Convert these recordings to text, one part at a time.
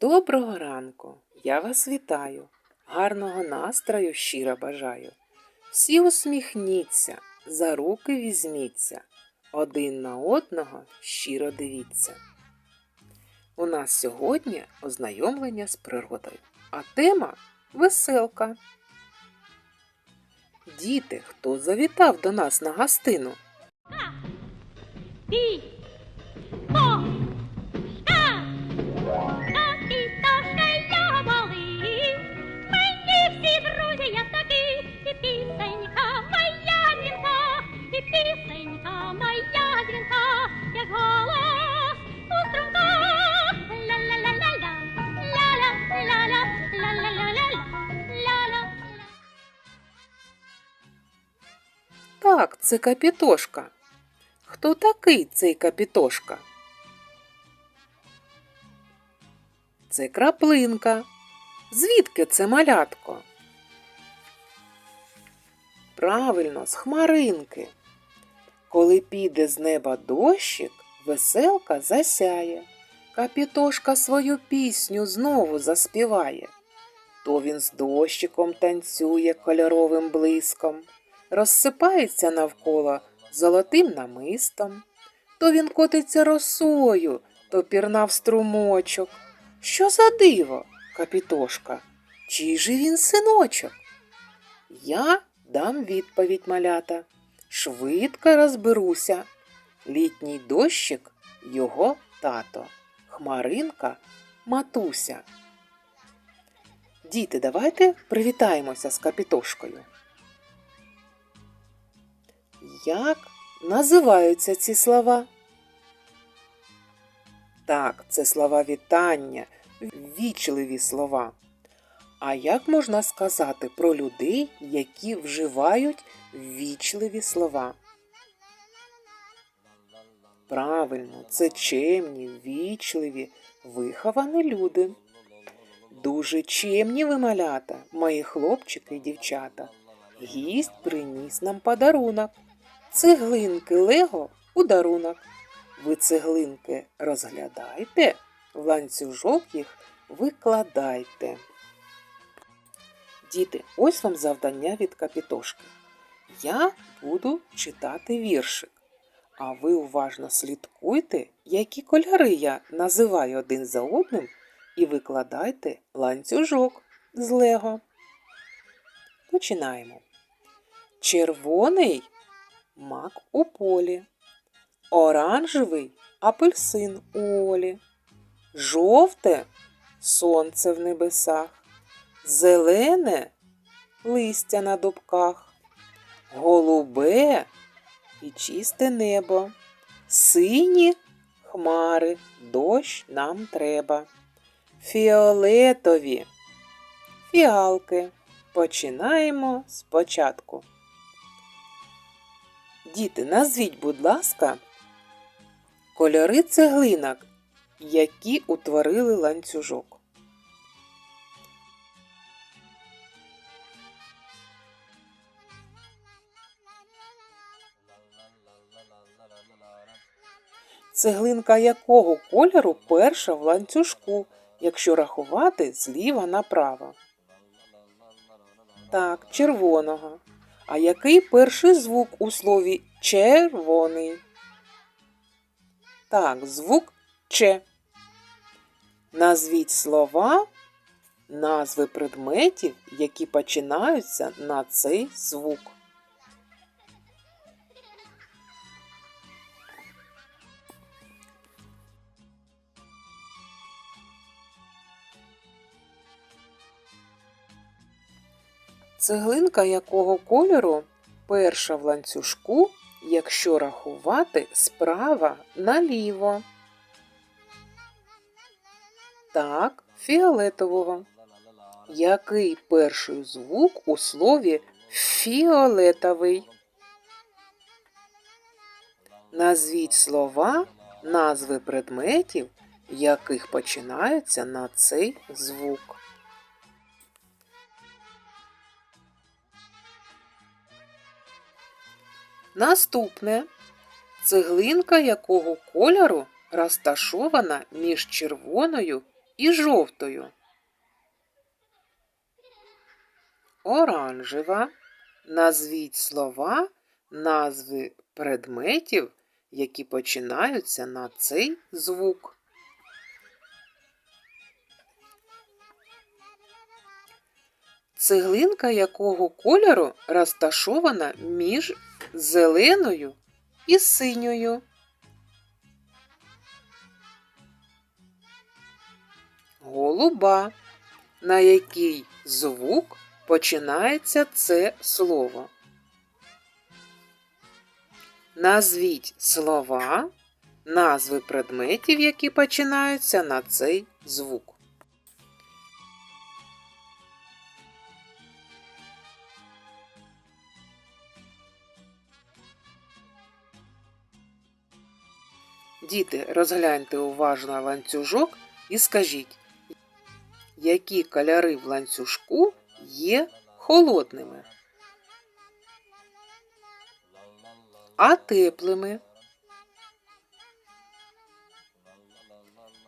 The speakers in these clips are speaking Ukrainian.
Доброго ранку! Я вас вітаю. Гарного настрою щиро бажаю. Всі усміхніться, за руки візьміться, один на одного щиро дивіться. У нас сьогодні ознайомлення з природою, а тема веселка. Діти, хто завітав до нас на гостину? Це капітошка. Хто такий цей капітошка? Це краплинка. Звідки це малятко? Правильно, з хмаринки. Коли піде з неба дощик, веселка засяє. Капітошка свою пісню знову заспіває. То він з дощиком танцює кольоровим блиском, розсипається навколо золотим намистом, то він котиться росою, то пірнав струмочок. Що за диво, капітошка? Чий же він синочок? Я дам відповідь малята. Швидко розберуся. Літній дощик його тато, хмаринка матуся. Діти, давайте привітаємося з капітошкою. Як називаються ці слова? Так, це слова вітання, ввічливі слова. А як можна сказати про людей, які вживають ввічливі слова? Правильно, це чемні, ввічливі, виховані люди. Дуже чемні ви малята, мої хлопчики і дівчата. Гість приніс нам подарунок. Цеглинки Лего у дарунок. Ви цеглинки розглядайте, в ланцюжок їх викладайте. Діти, ось вам завдання від капітошки. Я буду читати віршик, а ви уважно слідкуйте, які кольори я називаю один за одним, і викладайте ланцюжок з Лего. Починаємо. Червоний мак у полі, оранжевий апельсин у олі, жовте сонце в небесах, зелене листя на дубках, голубе і чисте небо, сині хмари, дощ нам треба, фіолетові фіалки. Починаємо спочатку. Діти, назвіть, будь ласка, кольори цеглинок, які утворили ланцюжок. Цеглинка якого кольору перша в ланцюжку, якщо рахувати зліва направо? Так, червоного. А який перший звук у слові червоний? Так, звук Ч. Назвіть слова, назви предметів, які починаються на цей звук. Цеглинка якого кольору перша в ланцюжку, якщо рахувати справа наліво. Так, фіолетового. Який перший звук у слові фіолетовий? Назвіть слова, назви предметів, яких починаються на цей звук. Наступне цеглинка якого кольору розташована між червоною і жовтою. Оранжева. Назвіть слова, назви предметів, які починаються на цей звук. Цеглинка якого кольору розташована між зеленою і синьою. Голуба. На який звук починається це слово? Назвіть слова, назви предметів, які починаються на цей звук. Діти, розгляньте уважно ланцюжок і скажіть, які кольори в ланцюжку є холодними, а теплими.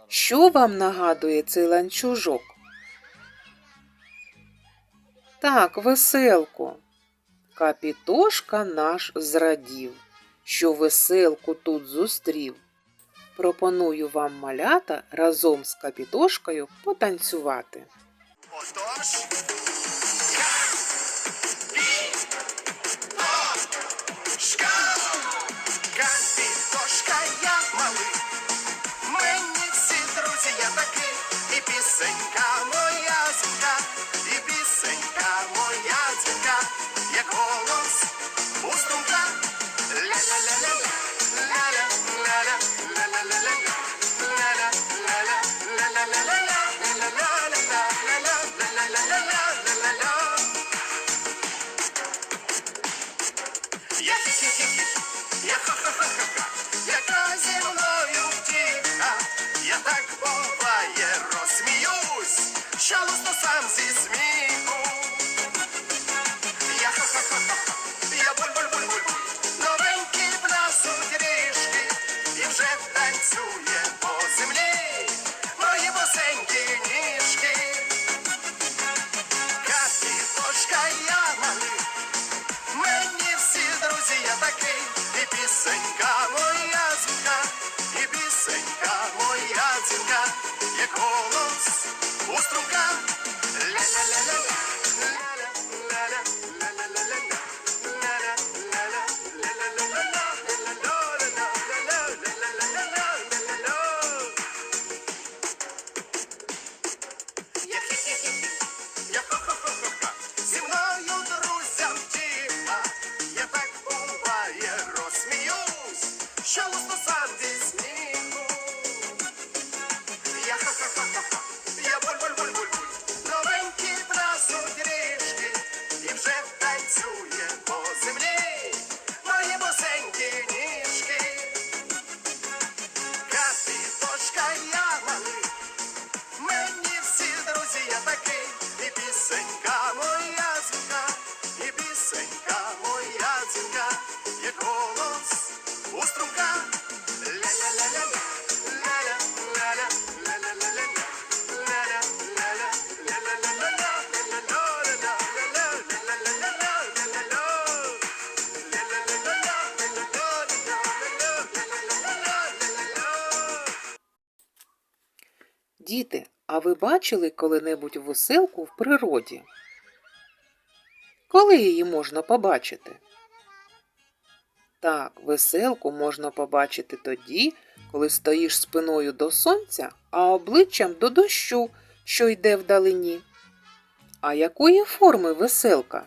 Що вам нагадує цей ланцюжок? Так, веселку. Капітошка наш зрадів, що веселку тут зустрів. Пропоную вам малята разом з капітошкою потанцювати. Отож, Thank you. show us the Діти, а ви бачили коли-небудь веселку в природі? Коли її можна побачити? Так, веселку можна побачити тоді, коли стоїш спиною до сонця, а обличчям до дощу, що йде вдалині. А якої форми веселка?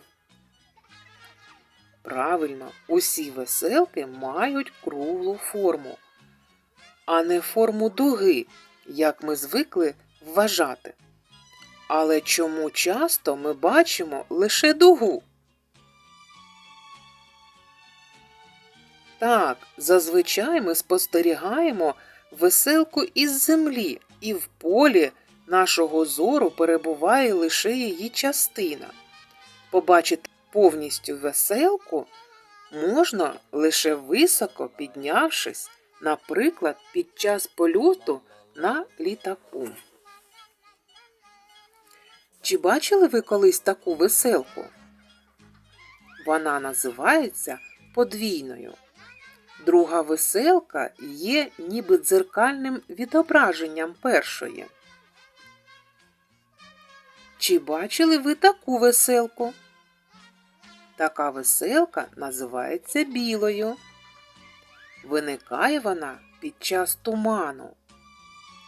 Правильно, усі веселки мають круглу форму, а не форму дуги, як ми звикли вважати. Але чому часто ми бачимо лише дугу? Так, зазвичай ми спостерігаємо веселку із землі, і в полі нашого зору перебуває лише її частина. Побачити повністю веселку можна лише високо піднявшись, наприклад, під час польоту на літаку. Чи бачили ви колись таку веселку? Вона називається подвійною. Друга веселка є ніби дзеркальним відображенням першої. Чи бачили ви таку веселку? Така веселка називається білою. Виникає вона під час туману.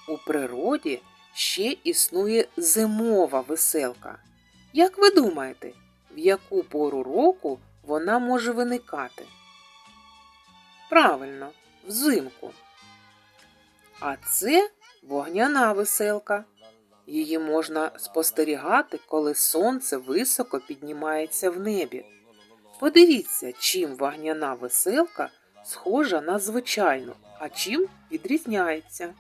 У природі ще існує зимова веселка. Як ви думаєте, в яку пору року вона може виникати? Правильно, взимку. А це вогняна веселка. Її можна спостерігати, коли сонце високо піднімається в небі. Подивіться, чим вогняна веселка схожа на звичайну, а чим відрізняється.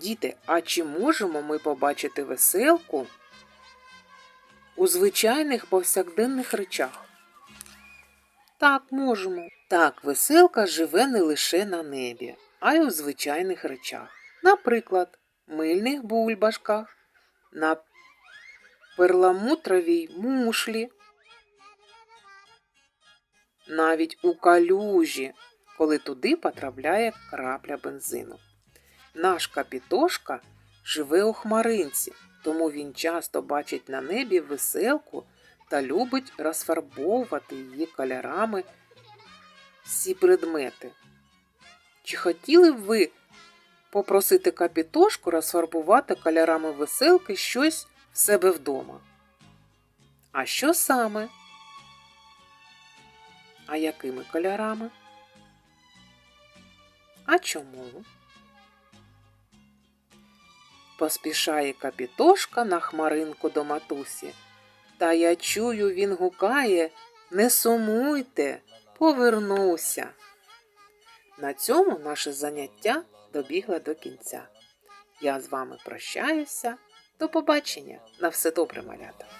Діти, а чи можемо ми побачити веселку у звичайних повсякденних речах? Так, можемо. Так, веселка живе не лише на небі, а й у звичайних речах. Наприклад, мильних бульбашках, на перламутровій мушлі, навіть у калюжі, коли туди потрапляє крапля бензину. Наш капітошка живе у хмаринці, тому він часто бачить на небі веселку та любить розфарбовувати її кольорами всі предмети. Чи хотіли б ви попросити капітошку розфарбувати кольорами веселки щось в себе вдома? А що саме? А якими кольорами? А чому? Поспішає капітошка на хмаринку до матусі. Та я чую, він гукає Не сумуйте, повернуся. На цьому наше заняття добігло до кінця. Я з вами прощаюся. До побачення. На все добре, малята.